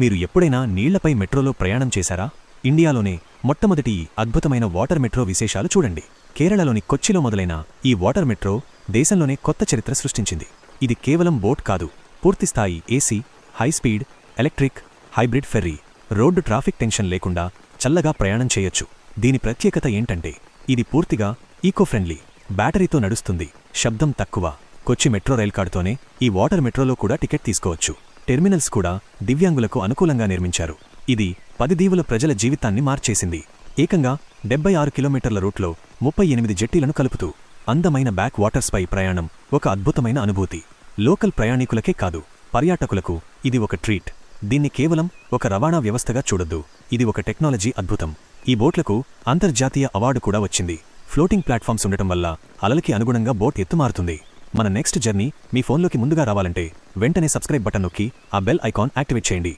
మీరు ఎప్పుడైనా నీళ్ళపై మెట్రోలో ప్రయాణం చేశారా? ఇండియాలోనే మొట్టమొదటి అద్భుతమైన వాటర్ మెట్రో విశేషాలు చూడండి. కేరళలోని కొచ్చిలో మొదలైన ఈ వాటర్ మెట్రో దేశంలోనే కొత్త చరిత్ర సృష్టించింది. ఇది కేవలం బోట్ కాదు పూర్తిస్థాయి AC high speed electric hybrid ferry road traffic tension లేకుండా చల్లగా ప్రయాణం చేయొచ్చు. దీని ప్రత్యేకత ఏంటంటే ఇది పూర్తిగా ఈకో ఫ్రెండ్లీ బ్యాటరీతో నడుస్తుంది శబ్దం తక్కువ. కొచ్చి మెట్రో రైల్ కార్డుతోనే ఈ వాటర్ మెట్రోలో కూడా టికెట్ తీసుకోవచ్చు. టెర్మినల్స్ కూడా దివ్యాంగులకు అనుకూలంగా నిర్మించారు. ఇది పది దీవుల ప్రజల జీవితాన్ని మార్చేసింది. ఏకంగా డెబ్బై ఆరు కిలోమీటర్ల రూట్లో ముప్పై ఎనిమిది జెట్టీలను కలుపుతూ అందమైన బ్యాక్ వాటర్స్పై ప్రయాణం ఒక అద్భుతమైన అనుభూతి. లోకల్ ప్రయాణికులకే కాదు పర్యాటకులకు ఇది ఒక ట్రీట్. దీన్ని కేవలం ఒక రవాణా వ్యవస్థగా చూడొద్దు. ఇది ఒక టెక్నాలజీ అద్భుతం. ఈ బోట్లకు అంతర్జాతీయ అవార్డు కూడా వచ్చింది. ఫ్లోటింగ్ ప్లాట్ఫామ్స్ ఉండటం వల్ల అలలకి అనుగుణంగా బోట్ ఎత్తుమారుతుంది. మన నెక్స్ట్ జర్నీ మీ ఫోన్లోకి ముందుగా రావాలంటే వెంటనే సబ్స్క్రైబ్ బటన్ నొక్కి ఆ బెల్ ఐకాన్ యాక్టివేట్ చేయండి.